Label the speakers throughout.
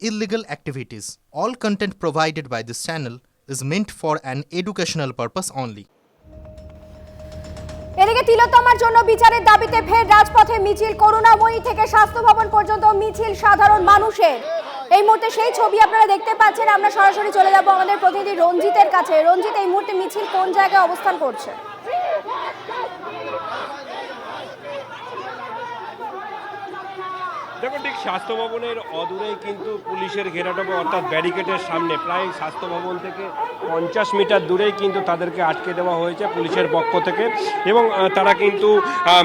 Speaker 1: illegal activities. All content provided by this channel is meant for an educational purpose only.
Speaker 2: এদিকে তিলোত্তমার জন্য বিচারের দাবিতে ফের রাজপথে মিছিল। করুণাময়ী থেকে স্বাস্থ্য ভবন পর্যন্ত মিছিল সাধারণ মানুষের। এই মুহূর্তে সেই ছবি আপনারা দেখতে পাচ্ছেন। আমরা সরাসরি চলে যাব আমাদের প্রতিনিধি রঞ্জিতের কাছে। রঞ্জিত, এই মুহূর্তে মিছিল কোন জায়গায় অবস্থান করছে?
Speaker 3: দেখুন, ঠিক স্বাস্থ্য ভবনের অদূরেই কিন্তু পুলিশের ঘেরাটোপে, অর্থাৎ ব্যারিকেডের সামনে। প্রায় স্বাস্থ্য ভবন থেকে পঞ্চাশ মিটার দূরেই কিন্তু তাদেরকে আটকে দেওয়া হয়েছে পুলিশের পক্ষ থেকে। এবং তারা কিন্তু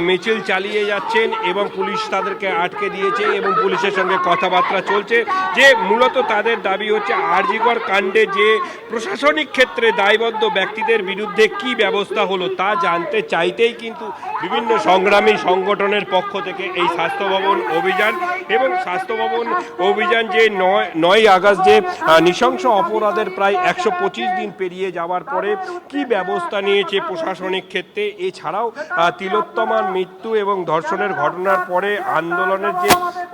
Speaker 3: মিছিল চালিয়ে যাচ্ছেন এবং পুলিশ তাদেরকে আটকে দিয়েছে এবং পুলিশের সঙ্গে কথাবার্তা চলছে। যে মূলত তাদের দাবি হচ্ছে, আরজিকর কাণ্ডে যে প্রশাসনিক ক্ষেত্রে দায়বদ্ধ ব্যক্তিদের বিরুদ্ধে কি ব্যবস্থা হলো তা জানতে চাইতেই কিন্তু বিভিন্ন সংগ্রামী সংগঠনের পক্ষ থেকে এই স্বাস্থ্য ভবন অভিযান এবং স্বাস্থ্য ভবন অভিযান যে নয় নয় আগস্ট যে নৃশংস অপরাধের প্রায় একশো পঁচিশ দিন পেরিয়ে যাওয়ার পরে কি ব্যবস্থা নিয়েছে প্রশাসনিক ক্ষেত্রে? এছাড়াও তিলোত্তমার মৃত্যু এবং ধর্ষণের ঘটনার পরে আন্দোলনের যে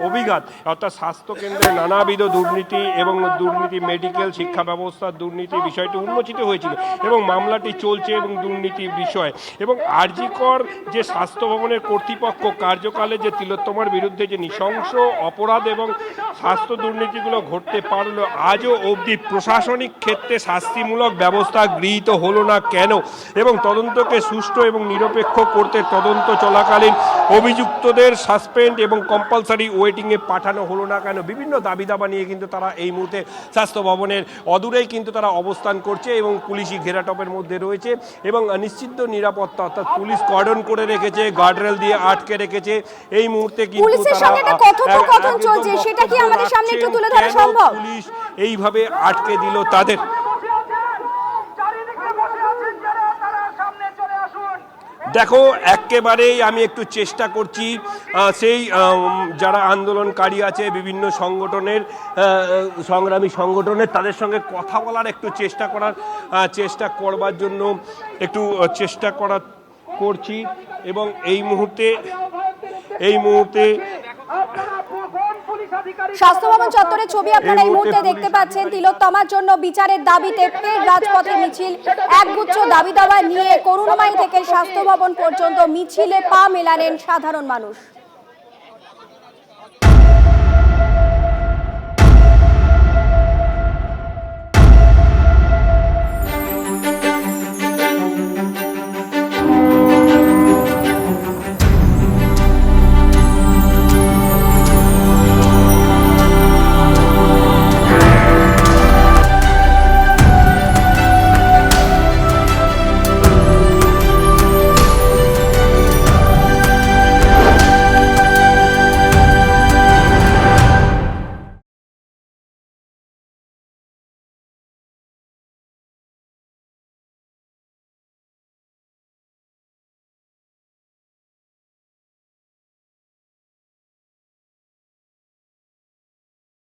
Speaker 3: অভিঘাত। অর্থাৎ স্বাস্থ্যকেন্দ্রে নানাবিধ দুর্নীতি এবং দুর্নীতি মেডিকেল শিক্ষা ব্যবস্থার দুর্নীতি বিষয়টি উন্মোচিত হয়েছিল এবং মামলাটি চলছে এবং দুর্নীতি বিষয়। এবং আরজিকর যে স্বাস্থ্য ভবনের কর্তৃপক্ষ কার্যকালে যে তিলোত্তমার বিরুদ্ধে যে নৃশংস অপরাধ এবং স্বাস্থ্য দুর্নীতিগুলো ঘটতে পারল, আজও অবধি প্রশাসনিক ক্ষেত্রে শাস্তিমূলক ব্যবস্থা গৃহীত হলো না কেন? এবং তদন্তকে সুষ্ঠু এবং নিরপেক্ষ করতে তদন্ত চলাকালীন অভিযুক্তদের সাসপেন্ড এবং কম্পালসারি ওয়েটিংয়ে পাঠানো হলো না কেন? বিভিন্ন দাবি দাবা নিয়ে কিন্তু তারা এই মুহূর্তে স্বাস্থ্য ভবনের অদূরেই কিন্তু তারা অবস্থান করছে এবং পুলিশি ঘেরাটপের মধ্যে রয়েছে এবং নিশ্চিত নিরাপত্তা অর্থাৎ পুলিশ কর্ডন করে রেখেছে গার্ডরেল দিয়ে আটকে রেখেছে। এই মুহূর্তে কিন্তু তারা? পুলিশ এইভাবে আটকে দিল তাদের
Speaker 4: চারিদিকে বসে আছেন যারা তারা সামনে চলে আসুন
Speaker 3: দেখো, একেবারেই আমি একটু চেষ্টা করছি সেই যারা আন্দোলনকারী আছে, বিভিন্ন সংগঠনের সংগ্রামী সংগঠনের, তাদের সঙ্গে কথা বলার একটু চেষ্টা করার চেষ্টা করবার জন্য একটু চেষ্টা করা করছি। এবং এই মুহূর্তে এই মুহূর্তে
Speaker 4: আপনারা কোন পুলিশ আধিকারিক
Speaker 2: স্বাস্থ্য ভবন চত্বরের ছবি আপনারা এই মুহূর্তে দেখতে পাচ্ছেন তিলোত্তমার জন্য বিচারের দাবিতে ফের রাজপথে মিছিল একগুচ্ছ দাবি দাবা নিয়ে করুণাময়ী থেকে স্বাস্থ্য ভবন পর্যন্ত মিছিলে পা মেলালেন সাধারণ মানুষ।